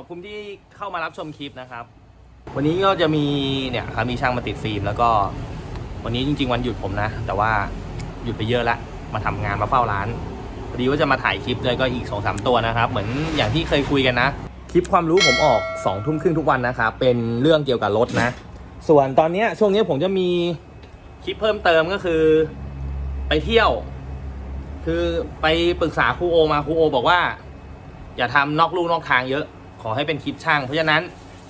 ขอบคุณที่เข้ามารับชมคลิปนะครับ วันนี้ก็จะมีเนี่ยครับมีช่างมาติดฟิล์มแล้วก็ วันนี้จริง ๆ วันหยุดผมนะ แต่ว่าหยุดไปเยอะละมาทำงานมาเฝ้าร้านพอดีว่าจะมาถ่ายคลิปเลยก็อีกสองสามตัวนะครับ เหมือนอย่างที่เคยคุยกันนะ คลิปความรู้ผมออก2องทุ่มครึ่งทุกวันนะครับเป็นเรื่องเกี่ยวกับรถนะ ส่วนตอนนี้ช่วงนี้ผมจะมีคลิปเพิ่มเติมก็คือไปเที่ยว คือไปปรึกษาครูโอมาครูโอ บอกว่า อย่าทำนอกลู่นอกทางเยอะ ขอให้เป็นคลิปช่าง เพราะฉะนั้น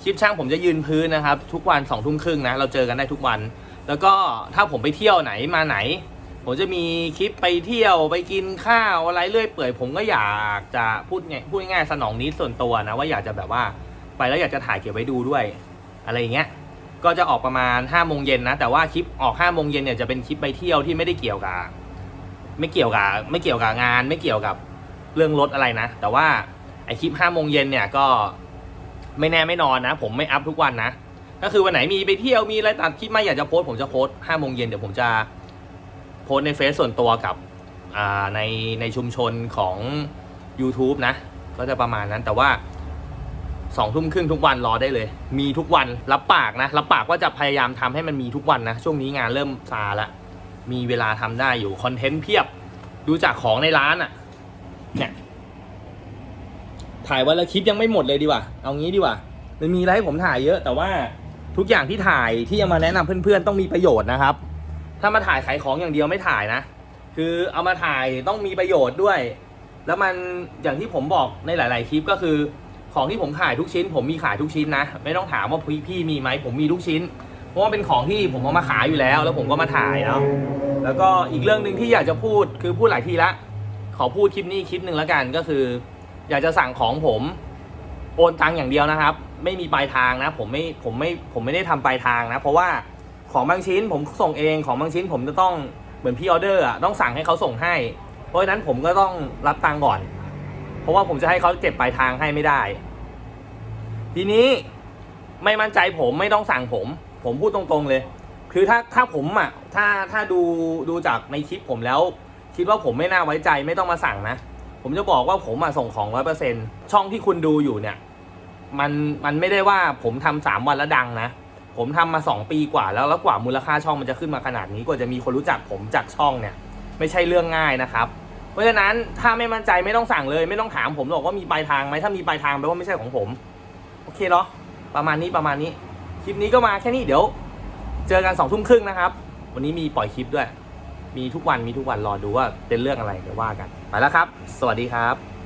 คลิปช่างผมจะยืนพื้นนะครับ ทุกวันสองทุ่มครึ่งนะ เราเจอกันได้ทุกวัน แล้วก็ถ้าผมไปเที่ยวไหนมาไหน ผมจะมีคลิปไปเที่ยวไปกินข้าวอะไรเรื่อยเปื่อย ผมก็อยากจะพูดไงพูดง่ายๆสนองนี้ส่วนตัวนะว่าอยากจะแบบว่าไปแล้วอยากจะถ่ายเก็บไว้ดูด้วย อะไรอย่างเงี้ยก็จะออกประมาณ5้าโมงเย็นนะ แต่ว่าคลิปออก5้าโมงเย็นเนี่ยจะเป็นคลิปไปเที่ยวที่ไม่ได้เกี่ยวกับ ไม่เกี่ยวกับไม่เกี่ยวกับงาน ไม่เกี่ยวกับเรื่องรถอะไรนะ แต่ว่า อคลิป5้าโมงเย็นเนี่ยก็ไม่แน่ไม่นอนนะ ผมไม่อัพทุกวันนะ ก็คือวันไหนมีไปเที่ยวมีอะไรตัดคลิปมาอยากจะโพสผมจะโพสห้าโมงเย็นเดี๋ยวผมจะโพสในเฟซส่วนตัวกับในในชุมชนของ YouTube นะ ก็จะประมาณนั้นแต่ว่าสองทุ่มครึ่งทุกวันรอได้เลย มีทุกวันรับปากนะ รับปากว่าจะพยายามทำให้มันมีทุกวันนะ ช่วงนี้งานเริ่มซาละ มีเวลาทำได้อยู่ คอนเทนต์เพียบ ดูจากของในร้านอะ่ะ เนี่ย ถ่ายวันละคลิปยังไม่หมดเลยดีกว่า เอางี้ดีกว่า มันมีอะไรให้ผมถ่ายเยอะ แต่ว่าทุกอย่างที่ถ่ายที่จะมาแนะนำเพื่อนๆต้องมีประโยชน์นะครับ ถ้ามาถ่ายขายของอย่างเดียวไม่ถ่ายนะ คือเอามาถ่ายต้องมีประโยชน์ด้วย แล้วมันอย่างที่ผมบอกในหลาย ๆ คลิปก็คือ ของที่ผมขายทุกชิ้น ผมมีขายทุกชิ้นนะ ไม่ต้องถามว่าพี่พี่มีไหมผมมีทุกชิ้น เพราะว่าเป็นของที่ผมเอามาขายอยู่แล้ว แล้วผมก็มาถ่ายเนาะ แล้วก็อีกเรื่องหนึ่งที่อยากจะพูดคือพูดหลายทีละ ขอพูดคลิปนี้คลิปหนึ่งแล้วกันก็คือ อยากจะสั่งของผมโอนตังอย่างเดียวนะครับ ไม่มีปลายทางนะ ผมไม่ผมไม่ผมไม่ได้ทำปลายทางนะ เพราะว่าของบางชิ้นผมส่งเองของบางชิ้นผมจะต้องเหมือนพี่ออเดอร์อะต้องสั่งให้เขาส่งให้ เพราะฉะนั้นผมก็ต้องรับตังก่อน เพราะว่าผมจะให้เขาเก็บปลายทางให้ไม่ได้ ทีนี้ไม่มั่นใจผมไม่ต้องสั่งผม ผมพูดตรงๆเลย คือถ้าถ้าผมอะถ้าถ้าดูดูจากในคลิปผมแล้ว คิดว่าผมไม่น่าไว้ใจไม่ต้องมาสั่งนะ ผมจะบอกว่าผมมาส่งของร้อยเปอร์เซ็นช่องที่คุณดูอยู่เนี่ย มันมันไม่ได้ว่าผมทำสามวันแล้วดังนะ ผมทำมาสองปีกว่าแล้วแล้วกว่ามูลค่าช่องมันจะขึ้นมาขนาดนี้กว่าจะมีคนรู้จักผมจากช่องเนี่ย ไม่ใช่เรื่องง่ายนะครับ เพราะฉะนั้นถ้าไม่มั่นใจไม่ต้องสั่งเลย ไม่ต้องถามผมหรอกว่ามีปลายทางไหมถ้ามีปลายทางแปลว่าไม่ใช่ของผมโอเคเนาะประมาณนี้ประมาณนี้คลิปนี้ก็มาแค่นี้เดี๋ยว เจอกันสองทุ่มครึ่งนะครับ วันนี้มีปล่อยคลิปด้วย มีทุกวันมีทุกวันรอดูว่าเป็นเรื่องอะไรเดี๋ยวว่ากัน ไปแล้วครับ สวัสดีครับ